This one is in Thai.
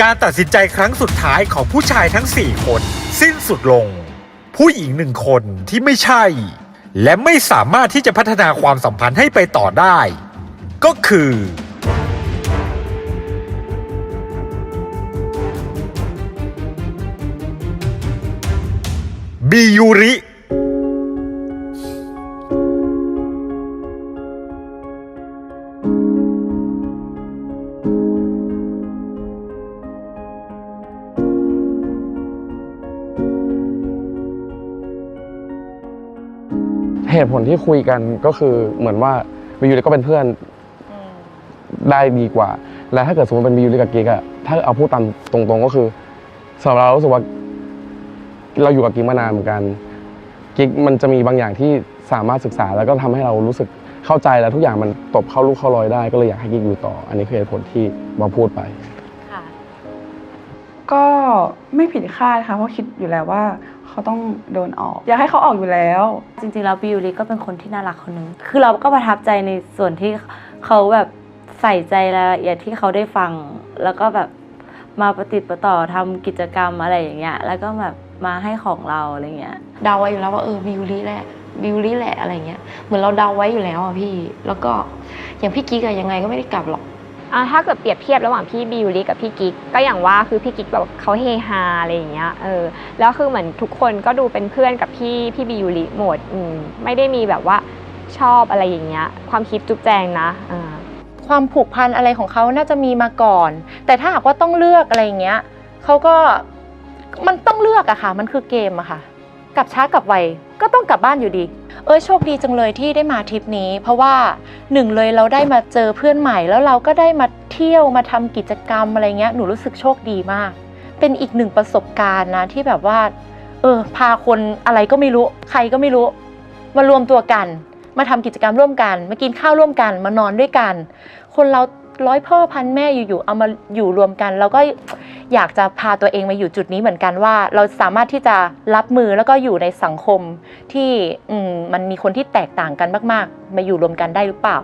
การตัดสินใจครั้งสุดท้ายของผู้ชายทั้ง 4 คน สิ้นสุดลง ผู้หญิงหนึ่งคนที่ไม่ใช่ และไม่สามารถที่จะพัฒนาความสัมพันธ์ให้ไปต่อได้ ก็คือ บิยูริ เหตุผลที่คุยกันก็คือเหมือนว่าวิวก็เป็นเพื่อนได้ดีกว่า และถ้าเกิดสมมติเป็นวิวกับกิ๊กอะถ้าเอาพูดตามตรงๆก็คือสำหรับเรารู้สึกว่าเราอยู่กับกิ๊กมานานเหมือนกันกิ๊กมันจะมีบางอย่างที่สามารถศึกษาแล้วก็ทำให้เรารู้สึกเข้าใจแล้วทุกอย่างมันตบเข้าลูกเข้ารอยได้ก็เลยอยากให้กิ๊กอยู่ต่อ อันนี้คือเหตุผลที่มาพูดไปค่ะก็ไม่ผิดคาดค่ะเพราะคิดอยู่แล้วว่า เขาต้องโดนออก อยากให้เขาออกอยู่แล้ว จริงๆแล้วบิวลิก็เป็นคนที่น่ารักคนหนึ่งคือเราก็ประทับใจในส่วนที่เขาแบบใส่ใจรายละเอียดที่เขาได้ฟัง แล้วก็แบบมาประติดประต่อทำกิจกรรมอะไรอย่างเงี้ยแล้วก็แบบมาให้ของเราอะไรเงี้ยเดาไว้อยู่แล้วว่าเออบิวลี่แหละบิวลี่แหละอะไรเงี้ย เหมือนเราเดาไว้อยู่แล้วอะพี่ แล้วก็อย่างพี่กิ๊กอะยังไงก็ไม่ได้กลับหรอกอ่า ถ้าเกิดเปรียบเทียบระหว่างพี่บิวลิกับพี่กิ๊กก็อย่างว่าคือพี่กิ๊กแบบเขาเฮฮาอะไรอย่างเงี้ยเออแล้วคือเหมือนทุกคนก็ดูเป็นเพื่อนกับพี่พี่บิวลิหมดอืมไม่ได้มีแบบว่าชอบอะไรอย่างเงี้ยความคิดจุ๊บแจงนะอ่าความผูกพันอะไรของเขาน่าจะมีมาก่อน แต่ถ้าหากว่าต้องเลือกอะไรอย่างเงี้ยเขาก็มันต้องเลือกอะค่ะ มันคือเกมอะค่ะ กลับช้ากลับไวก็ต้องกลับบ้านอยู่ดี เอ้ยโชคดีจังเลยที่ได้มาทริปนี้ เพราะว่าหนึ่งเลยเราได้มาเจอเพื่อนใหม่ แล้วเราก็ได้มาเที่ยวมาทำกิจกรรมอะไรเงี้ยหนูรู้สึกโชคดีมาก เป็นอีกหนึ่งประสบการณ์นะที่แบบว่า เออพาคนอะไรก็ไม่รู้ ใครก็ไม่รู้ มารวมตัวกัน มาทำกิจกรรมร่วมกัน มากินข้าวร่วมกัน มานอนด้วยกัน คนเราร้อยพ่อพันแม่อยู่ๆเอามาอยู่รวมกันแล้วก็ อยากจะพาตัวเองมาอยู่จุดนี้เหมือนกันว่า เราสามารถที่จะรับมือแล้วก็อยู่ในสังคมที่มมันมีคนที่แตกต่างกันมาก ๆ มาอยู่รวมกันได้หรือเปล่า